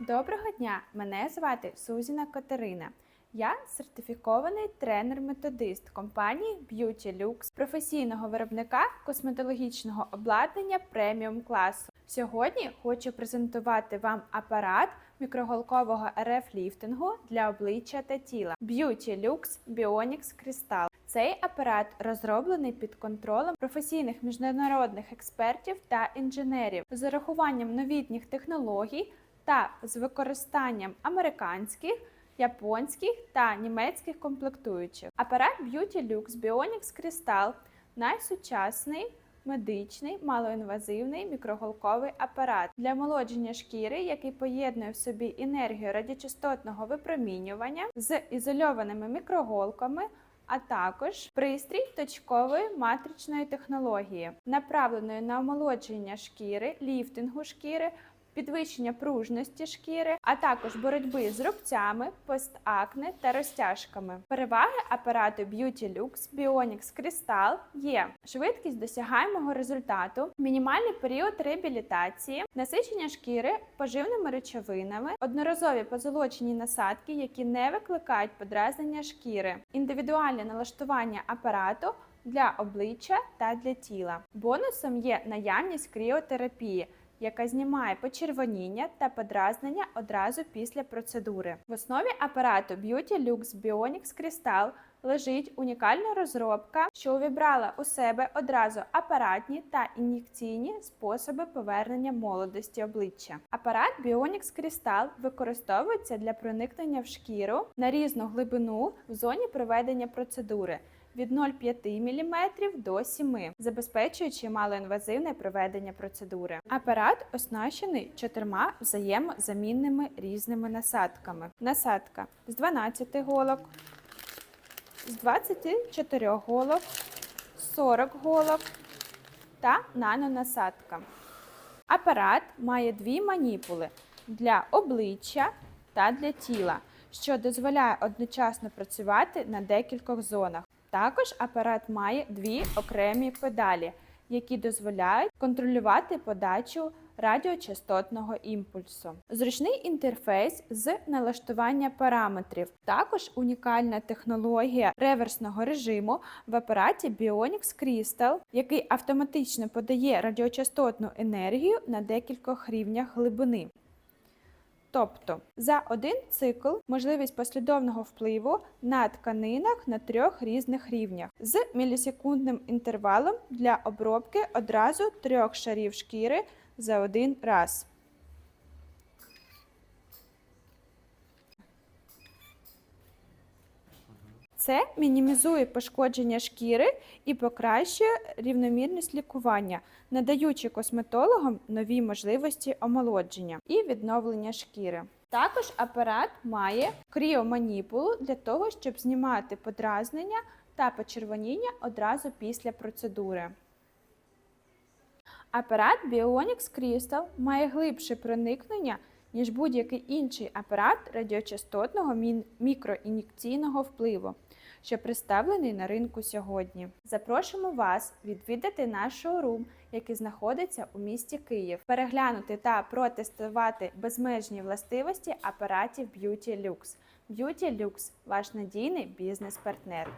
Доброго дня! Мене звати Сузіна Катерина. Я сертифікований тренер-методист компанії Beauty Lux, професійного виробника косметологічного обладнання преміум класу. Сьогодні хочу презентувати вам апарат мікроголкового РФ ліфтингу для обличчя та тіла Beauty Lux Bionics Crystal. Цей апарат розроблений під контролем професійних міжнародних експертів та інженерів з урахуванням новітніх технологій та з використанням американських, японських та німецьких комплектуючих. Апарат Beauty Lux Bionics Crystal найсучасний медичний малоінвазивний мікроголковий апарат для омолодження шкіри, який поєднує в собі енергію радіочастотного випромінювання з ізольованими мікроголками. А також пристрій точкової матричної технології, направленої на омолодження шкіри, ліфтингу шкіри, підвищення пружності шкіри, а також боротьби з рубцями, постакне та розтяжками. Переваги апарату Beauty Lux Bionics Crystal є швидкість досягаємого результату, мінімальний період реабілітації, насичення шкіри поживними речовинами, одноразові позолочені насадки, які не викликають подразнення шкіри, індивідуальне налаштування апарату. Для обличчя та для тіла бонусом є наявність кріотерапії, яка знімає почервоніння та подразнення одразу після процедури. В основі апарату Beauty Lux Bionics Crystal лежить унікальна розробка, що увібрала у себе одразу апаратні та ін'єкційні способи повернення молодості обличчя. Апарат Bionics Crystal використовується для проникнення в шкіру на різну глибину в зоні проведення процедури від 0,5 мм до 7 забезпечуючи малоінвазивне проведення процедури. Апарат оснащений чотирма взаємозамінними різними насадками. Насадка з 12 голок, з 24 голок, 40 голок та нанонасадка. Апарат має дві маніпули для обличчя та для тіла, що дозволяє одночасно працювати на декількох зонах. Також апарат має дві окремі педалі, які дозволяють контролювати подачу радіочастотного імпульсу. Зручний інтерфейс з налаштування параметрів. Також унікальна технологія реверсного режиму в апараті Bionics Crystal, який автоматично подає радіочастотну енергію на декількох рівнях глибини. Тобто за один цикл можливість послідовного впливу на тканинах на трьох різних рівнях з мілісекундним інтервалом для обробки одразу трьох шарів шкіри за один раз. Це мінімізує пошкодження шкіри і покращує рівномірність лікування, надаючи косметологам нові можливості омолодження і відновлення шкіри. Також апарат має кріоманіпулу для того, щоб знімати подразнення та почервоніння одразу після процедури. Апарат Bionics Crystal має глибше проникнення, ніж будь-який інший апарат радіочастотного мікроін'єкційного впливу, що представлений на ринку сьогодні. Запрошуємо вас відвідати наш шоурум, який знаходиться у місті Київ, переглянути та протестувати безмежні властивості апаратів Beauty Lux. Beauty Lux – ваш надійний бізнес-партнер.